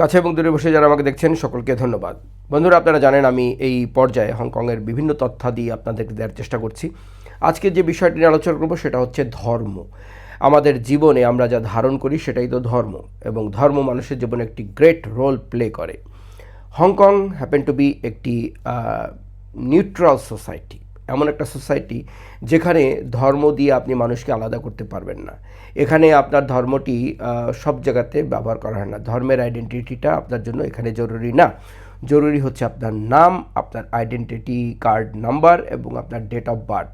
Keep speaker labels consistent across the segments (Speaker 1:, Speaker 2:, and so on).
Speaker 1: কাছে এবং দূরে বসে যারা আমাকে দেখছেন, সকলকে ধন্যবাদ। বন্ধুরা, আপনারা জানেন আমি এই পর্যায়ে হংকংয়ের বিভিন্ন তথ্যাদি আপনাদেরকে দেওয়ার চেষ্টা করছি। আজকে যে বিষয়টি নিয়ে আলোচনা করব, সেটা হচ্ছে ধর্ম। আমাদের জীবনে আমরা যা ধারণ করি, সেটাই তো ধর্ম এবং ধর্ম মানুষের জীবনে একটি গ্রেট রোল প্লে করে। Hong Kong happen to be একটি নিউট্রাল সোসাইটি এমন একটা সোসাইটি যেখানে ধর্ম দিয়ে আপনি মানুষকে আলাদা করতে পারবেন না। এখানে আপনার ধর্মটি সব জায়গাতে ব্যবহার করা হয় না। ধর্মের আইডেন্টিটিটা আপনার জন্য এখানে জরুরি না। জরুরি হচ্ছে আপনার নাম, আপনার আইডেন্টিটি কার্ড নাম্বার এবং আপনার ডেট অফ বার্থ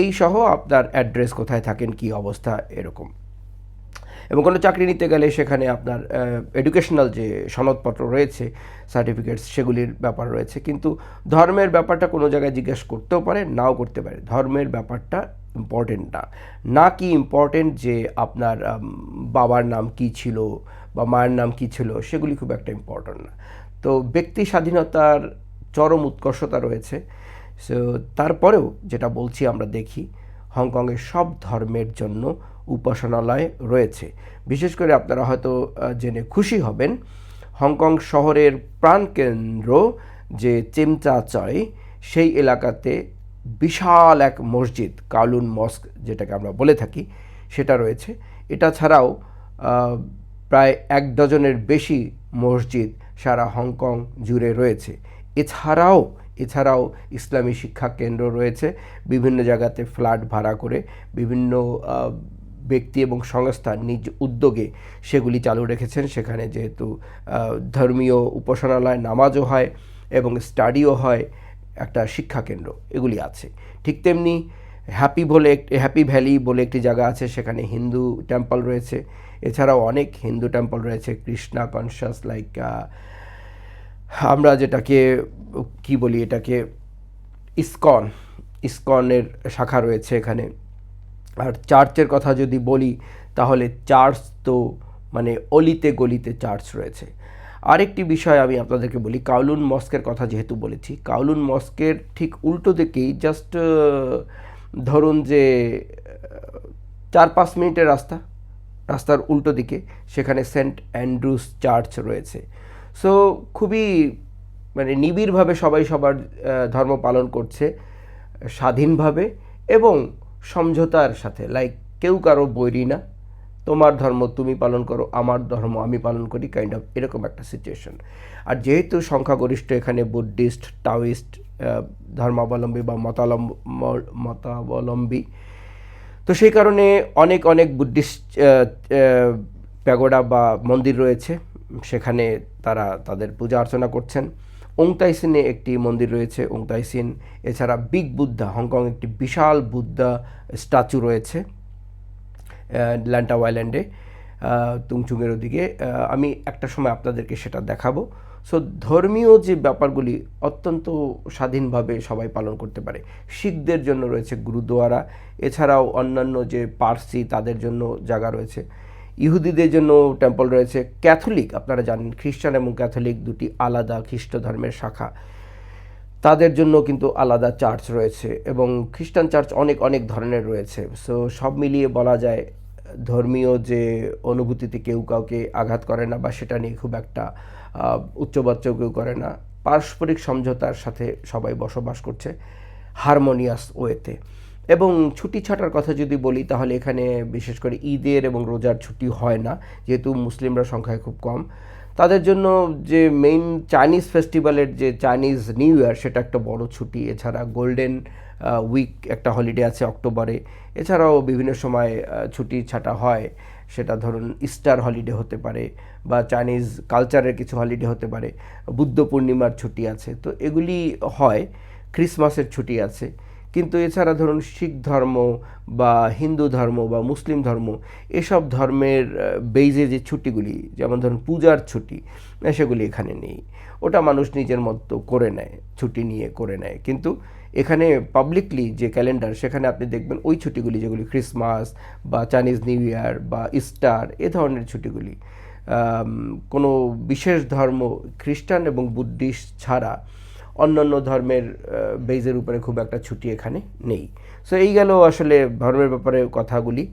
Speaker 1: এই সহ আপনার অ্যাড্রেস কোথায় থাকেন, কি অবস্থা, এরকম। এবং কোনো চাকরি নিতে গেলে সেখানে আপনার এডুকেশনাল যে সনদপত্র রয়েছে সার্টিফিকেটস সেগুলির ব্যাপার রয়েছে। কিন্তু ধর্মের ব্যাপারটা কোনো জায়গায় জিজ্ঞেস করতেও পারে, নাও করতে পারে। ধর্মের ব্যাপারটা ইম্পর্টেন্ট না। না কি ইম্পর্টেন্ট যে আপনার বাবার নাম কি ছিল বা মায়ের নাম কি ছিল, সেগুলি খুব একটা ইম্পর্টেন্ট না। তো ব্যক্তি স্বাধীনতার চরম উৎকর্ষতা রয়েছে। সো তারপরেও যেটা বলছি আমরা দেখি, হংকংয়ের সব ধর্মের জন্য উপাসনালয় রয়েছে। বিশেষ করে আপনারা হয়তো জেনে খুশি হবেন, হংকং শহরের প্রাণকেন্দ্র যে চেমচা চয় সেই এলাকাতে বিশাল এক মসজিদ, কালুন মস্ক যেটাকে আমরা বলে থাকি, সেটা রয়েছে। এটা ছাড়াও প্রায় এক ডজনের বেশি মসজিদ সারা হংকং জুড়ে রয়েছে। এছাড়াও এছাড়াও ইসলামী শিক্ষা কেন্দ্র রয়েছে। বিভিন্ন জায়গাতে ফ্ল্যাট ভাড়া করে বিভিন্ন ব্যক্তি এবং সংস্থা নিজ উদ্যোগে সেগুলি চালু রেখেছেন। সেখানে যেহেতু ধর্মীয় উপাসনালয়, নামাজও হয় এবং স্টাডিও হয়, একটা শিক্ষা কেন্দ্র এগুলি আছে। ঠিক তেমনি হ্যাপি বলে একটি, হ্যাপি ভ্যালি বলে একটি জায়গা আছে, সেখানে হিন্দু টেম্পল রয়েছে। এছাড়াও অনেক হিন্দু টেম্পল রয়েছে, কৃষ্ণা কনসাস, লাইক আমরা যেটাকে, কি বলি এটাকে, ইসকন, ইসকনের শাখা রয়েছে এখানে। আর চার্চের কথা যদি বলি, তাহলে চার্চ তো মানে অলিতে গলিতে চার্চ রয়েছে। আরেকটি বিষয় আমি আপনাদেরকে বলি, কাউলুন মস্কের কথা যেহেতু বলেছি, কাউলুন মস্কের ঠিক উল্টো দিকেই জাস্ট ধরুন যে চার পাঁচ মিনিটের রাস্তা, রাস্তার উল্টো দিকে, সেখানে সেন্ট অ্যান্ড্রুস চার্চ রয়েছে। সো, খুবই মানে নিবিড়ভাবে সবাই সবার ধর্ম পালন করছে, স্বাধীনভাবে, এবং সমঝোতার সাথে লাইক কেউ কারও বৈরী না। তোমার ধর্ম তুমি পালন করো, আমার ধর্ম আমি পালন করি কাইন্ড অফ এরকম একটা সিচুয়েশন আর যেহেতু সংখ্যাগরিষ্ঠ এখানে বুদ্ধিস্ট টাওয়িস্ট ধর্মাবলম্বী বা মতালম্ব মতাবলম্বী, তো সেই কারণে অনেক অনেক বুদ্ধিস্ট প্যাগোডা বা মন্দির রয়েছে। সেখানে তারা তাদের পূজা অর্চনা করছেন। ওংতাইসিনে একটি মন্দির রয়েছে ওংতাইসিন এছাড়া বিগ বুদ্ধা হংকং একটি বিশাল বুদ্ধা স্ট্যাচু রয়েছে ল্যান্টা ওয়াইল্যান্ডে তুংচুংয়ের ওদিকে। আমি একটা সময় আপনাদেরকে সেটা দেখাবো। সো ধর্মীয় যে ব্যাপারগুলি অত্যন্ত স্বাধীনভাবে সবাই পালন করতে পারে। শিখদের জন্য রয়েছে গুরুদুয়ারা, এছাড়াও অন্যান্য যে পার্সি, তাদের জন্য জায়গা রয়েছে। ইহুদিদের জন্য টেম্পল রয়েছে। ক্যাথলিক আপনারা জানেন খ্রিস্টান এবং ক্যাথলিক দুটি আলাদা খ্রিস্ট ধর্মের শাখা। তাদের জন্য কিন্তু আলাদা চার্চ রয়েছে এবং খ্রিস্টান চার্চ অনেক অনেক ধরনের রয়েছে। সো সব মিলিয়ে বলা যায় ধর্মীয় যে অনুভূতিতে কেউ কাউকে আঘাত করে না বা সেটা নিয়ে খুব একটা আহ, উচ্চবাচ্য কেউ করে না। পারস্পরিক সমঝোতার সাথে সবাই বসবাস করছে হারমোনিয়াস ওয়েতে। এবং ছুটি ছাটার কথা যদি বলি, তাহলে এখানে বিশেষ করে ঈদের এবং রোজার ছুটি হয় না, যেহেতু মুসলিমরা সংখ্যায় খুব কম। তাদের জন্য যে মেইন চাইনিজ ফেস্টিভ্যালের যে চাইনিজ নিউ ইয়ার সেটা একটা বড় ছুটি। এছাড়া গোল্ডেন উইক একটা হলিডে আছে অক্টোবরে। এছাড়াও বিভিন্ন সময় ছুটি ছাটা হয়। সেটা ধরুন ইস্টার হলিডে হতে পারে বা চাইনিজ কালচারের কিছু হলিডে হতে পারে। বুদ্ধ পূর্ণিমার ছুটি আছে। তো এগুলি হয়। ক্রিসমাসের ছুটি আছে। কিন্তু এছাড়া ধরুন শিখ ধর্ম বা হিন্দু ধর্ম বা মুসলিম ধর্ম, এসব ধর্মের বেইজে যে ছুটিগুলি, যেমন ধরুন পূজার ছুটি সেগুলি এখানে নেই। ওটা মানুষ নিজের মতো করে নেয়, ছুটি নিয়ে করে নেয়। কিন্তু এখানে পাবলিকলি যে ক্যালেন্ডার সেখানে আপনি দেখবেন ওই ছুটিগুলি যেগুলি ক্রিসমাস বা চাইনিজ নিউ ইয়ার বা ইস্টার এ ধরনের ছুটিগুলি। কোনো বিশেষ ধর্ম খ্রিস্টান এবং বুদ্ধিস্ট ছাড়া অন্যান্য ধর্মের বেজের উপরে খুব একটা ছুটি এখানে নেই। সো এই গেল আসলে ধর্মের ব্যাপারে কথাগুলি।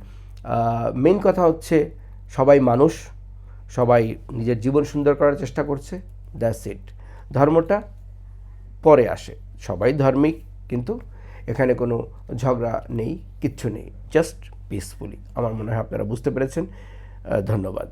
Speaker 1: মেন কথা হচ্ছে সবাই মানুষ, সবাই নিজের জীবন সুন্দর করার চেষ্টা করছে দ্যাটস ইট ধর্মটা পরে আসে। সবাই ধর্মিক, কিন্তু এখানে কোনো ঝগড়া নেই, কিচ্ছু নেই। জাস্ট পিসফুলি আমার মনে হয় আপনারা বুঝতে পেরেছেন। ধন্যবাদ।